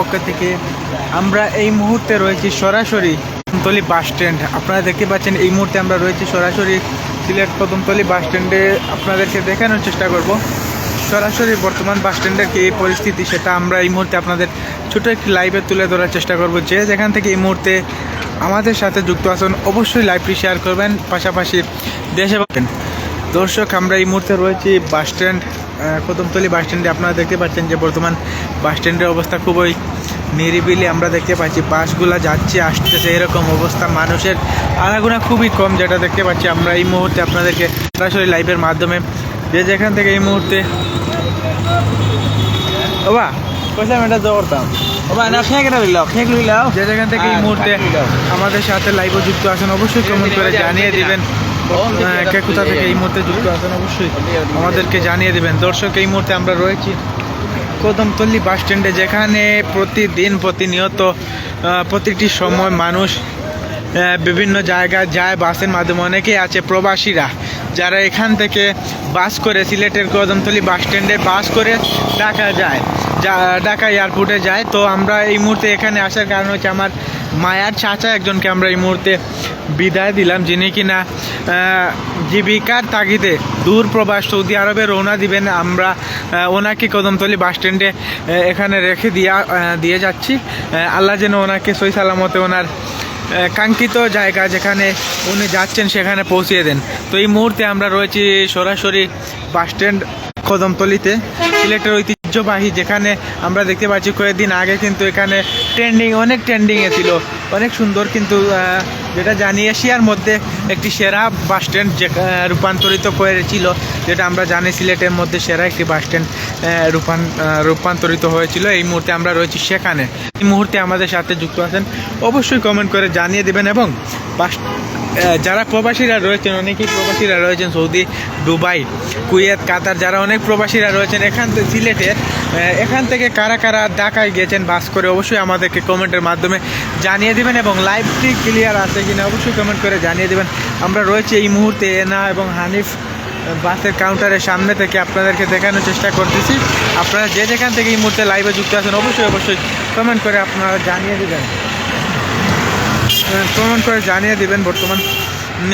পক্ষ থেকে আমরা এই মুহূর্তে রয়েছি সরাসরি কদমতলি বাস স্ট্যান্ড। আপনারা দেখতে পাচ্ছেন, এই মুহূর্তে আমরা রয়েছি সরাসরি সিলেট কদমতলি বাস স্ট্যান্ডে। আপনাদেরকে দেখানোর চেষ্টা করব। সরাসরি বর্তমান বাস স্ট্যান্ডের কি পরিস্থিতি, সেটা আমরা এই মুহূর্তে আপনাদের ছোট একটি লাইভে তুলে ধরার চেষ্টা করব। যে যেখান থেকে এই মুহূর্তে আমাদের সাথে যুক্ত আছেন, অবশ্যই লাইভটি শেয়ার করবেন। পাশাপাশি দেশে পাবেন দর্শক, আমরা এই মুহূর্তে রয়েছি বাস স্ট্যান্ড কদমতলি বাস স্ট্যান্ডে আপনারা দেখতে পাচ্ছেন যে বর্তমান বাস স্ট্যান্ডের অবস্থা খুবই নিরিবিলি। আমরা দেখতে পাচ্ছি বাসগুলা যাচ্ছে আসতেছে এরকম অবস্থা। মানুষের আনাগোনা খুবই কম যেটা দেখতে পাচ্ছি আমরা। এই মুহূর্তে আপনাদেরকে সরাসরি লাইভের মাধ্যমে যে যেখান থেকে এই মুহূর্তে বাবা পয়সা এটা করতাম লইলাও যে যেখান থেকে এই মুহূর্তে আমাদের সাথে লাইভে যুক্ত আছেন অবশ্যই কমেন্ট করে জানিয়ে দিবেন। কে কোথা থেকে এই মুহূর্তে যুক্ত আছেন? অবশ্যই আমাদেরকে জানিয়ে দিবেন। দর্শক, এই মুহূর্তে আমরা রয়েছি কদমতল্লি বাস স্ট্যান্ডে, যেখানে প্রতিদিন প্রতিনিয়ত প্রতিটি সময় মানুষ বিভিন্ন জায়গায় যায় বাসের মাধ্যমে। অনেকেই আছে প্রবাসীরা যারা এখান থেকে বাস করে সিলেটের কদমতলি বাস স্ট্যান্ডে বাস করে ঢাকা যায় ঢাকা এয়ারপোর্টে যায়। তো আমরা এই মুহূর্তে এখানে আসার কারণ হচ্ছে আমার মায়ার চাচা একজনকে আমরা এই মুহূর্তে বিদায় দিলাম, যিনি কিনা জীবিকার তাগিদে দূর প্রবাস সৌদি আরবে রওনা দিবেন। আমরা ওনাকে কদমতলি বাস স্ট্যান্ডে এখানে রেখে দিয়া দিয়ে যাচ্ছি। আল্লাহ যেন ওনাকে সই সালামতে ওনার কাঙ্ক্ষিত জায়গা যেখানে উনি যাচ্ছেন সেখানে পৌঁছিয়ে দেন। তো এই মুহূর্তে আমরা রয়েছি সরাসরি বাস স্ট্যান্ড কদমতলিতে। সিলেটের ঐতিহ্যবাহী যেখানে আমরা দেখতে পাচ্ছি কয়েকদিন আগে কিন্তু এখানে ট্রেন্ডিং অনেক ট্রেন্ডিংয়ে ছিল। অনেক সুন্দর কিন্তু যেটা জানি এশিয়ার মধ্যে একটি সেরা বাস স্ট্যান্ড যে রূপান্তরিত করেছিল যেটা আমরা জানি সিলেটের মধ্যে সেরা একটি বাস স্ট্যান্ড রূপান রূপান্তরিত হয়েছিল। এই মুহূর্তে আমরা রয়েছি সেখানে। এই মুহূর্তে আমাদের সাথে যুক্ত আছেন অবশ্যই কমেন্ট করে জানিয়ে দেবেন এবং যারা প্রবাসীরা রয়েছেন অনেকেই প্রবাসীরা রয়েছেন সৌদি দুবাই কুয়েত কাতার যারা অনেক প্রবাসীরা রয়েছেন এখান থেকে সিলেটের আহ, এখান থেকে কারা কারা ঢাকায় গেছেন বাস করে অবশ্যই আমাদেরকে কমেন্টের মাধ্যমে জানিয়ে দেবেন এবং লাইভটি ক্লিয়ার আছে কিনা অবশ্যই কমেন্ট করে জানিয়ে দেবেন। আমরা রয়েছি এই মুহূর্তে এনা এবং হানিফ বাসের কাউন্টারের সামনে থেকে আপনাদেরকে দেখানোর চেষ্টা করতেছি। আপনারা যে যেখান থেকে এই মুহূর্তে লাইভে যুক্ত আছেন অবশ্যই অবশ্যই কমেন্ট করে আপনারা জানিয়ে দেবেন। কমেন্ট করে জানিয়ে দেবেন বর্তমান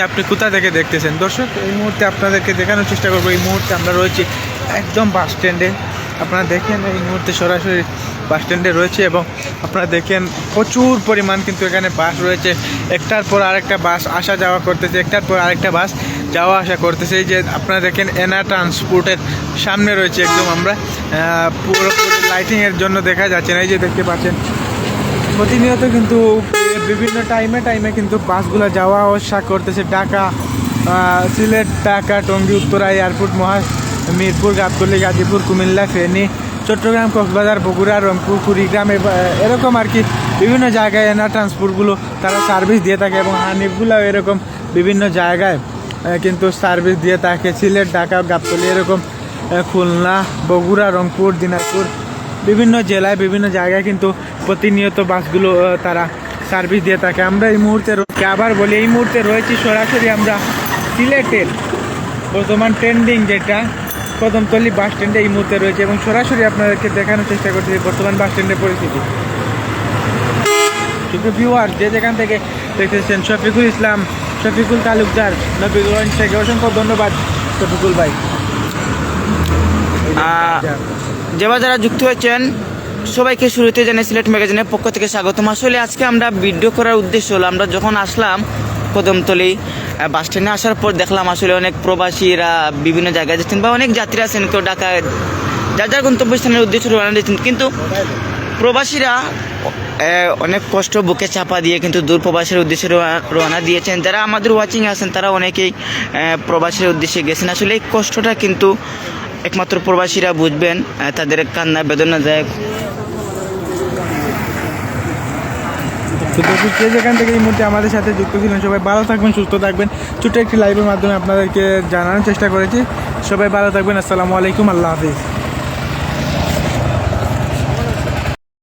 আপনি কোথা থেকে দেখতেছেন। দর্শক, এই মুহূর্তে আপনাদেরকে দেখানোর চেষ্টা করব। এই মুহূর্তে আমরা রয়েছি একদম বাস স্ট্যান্ডে। আপনারা দেখেন, এই মুহূর্তে সরাসরি বাস স্ট্যান্ডে রয়েছে এবং আপনারা দেখেন প্রচুর পরিমাণ কিন্তু এখানে বাস রয়েছে। একটার পর আরেকটা বাস আসা যাওয়া করতেছে, একটার পর আরেকটা বাস যাওয়া আসা করতেছে। এই যে আপনারা দেখেন, এনা ট্রান্সপোর্টের সামনে রয়েছে একদম আমরা। পুরোপুরি লাইটিংয়ের জন্য দেখা যাচ্ছে না। এই যে দেখতে পাচ্ছেন, প্রতিনিয়ত কিন্তু বিভিন্ন টাইমে টাইমে কিন্তু বাসগুলো যাওয়া আসা করতেছে ঢাকা সিলেট, ঢাকা, টঙ্গী, উত্তরা, এয়ারপোর্ট, মহা মিরপুর, গাবতলী, গাজীপুর, কুমিল্লা, ফেনী, চট্টগ্রাম, কক্সবাজার, বগুড়া, রংপুর, কুড়িগ্রাম এরকম আর কি বিভিন্ন জায়গায় এনার ট্রান্সপোর্টগুলো তারা সার্ভিস দিয়ে থাকে এবং হানিফগুলো এরকম বিভিন্ন জায়গায় কিন্তু সার্ভিস দিয়ে থাকে। সিলেট, ঢাকা, গাবতলী এরকম খুলনা, বগুড়া, রংপুর, দিনাজপুর, বিভিন্ন জেলায় বিভিন্ন জায়গায় কিন্তু প্রতিনিয়ত বাসগুলো তারা সার্ভিস দিয়ে থাকে। আমরা এই মুহূর্তে আবার বলি, এই মুহূর্তে রয়েছি সরাসরি আমরা সিলেটের বর্তমান ট্রেন্ডিং যেটা, কদমতলি বাস স্ট্যান্ডে এই মুহূর্তে রয়েছে এবং সরাসরি আপনাদেরকে দেখানোর চেষ্টা করছি বর্তমান বাস স্ট্যান্ডের পরিস্থিতি। কিন্তু ভিউয়ার যে যেখান থেকে দেখতেছেন, শফিকুল ইসলাম, শফিকুল তালুকদার নবীগঞ্জ থেকে অসংখ্য ধন্যবাদ শফিকুল ভাই। যেবার যারা যুক্ত হয়েছেন সবাইকে শুরুতে জানাই সিলেট ম্যাগাজিনের পক্ষ থেকে স্বাগতম। আসলে আজকে আমরা ভিডিও করার উদ্দেশ্য হলো, আমরা যখন আসলাম কদমতলি বাস স্ট্যান্ডে আসার পর দেখলাম আসলে অনেক প্রবাসীরা বিভিন্ন জায়গায় যাচ্ছেন বা অনেক যাত্রী আছেন, কেউ ঢাকায় যার যার গন্তব্যস্থানের উদ্দেশ্যে রওনা দিচ্ছেন। কিন্তু প্রবাসীরা অনেক কষ্ট বুকে চাপা দিয়ে কিন্তু দূর প্রবাসের উদ্দেশ্যে রওনা- দিয়েছেন। যারা আমাদের ওয়াচিং আছেন, তারা অনেকেই প্রবাসের উদ্দেশ্যে গেছেন। আসলে এই কষ্টটা কিন্তু একমাত্র প্রবাসীরা বুঝবেন তাদের কান্না বেদনা তো যে যেখান থেকে এই মুহূর্তে আমাদের সাথে যুক্ত ছিলেন, সবাই ভালো থাকবেন, সুস্থ থাকবেন। ছোট্ট একটি লাইভের মাধ্যমে আপনাদেরকে জানানোর চেষ্টা করেছি। সবাই ভালো থাকবেন, আসসালামু আলাইকুম, আল্লাহ হাফিজ।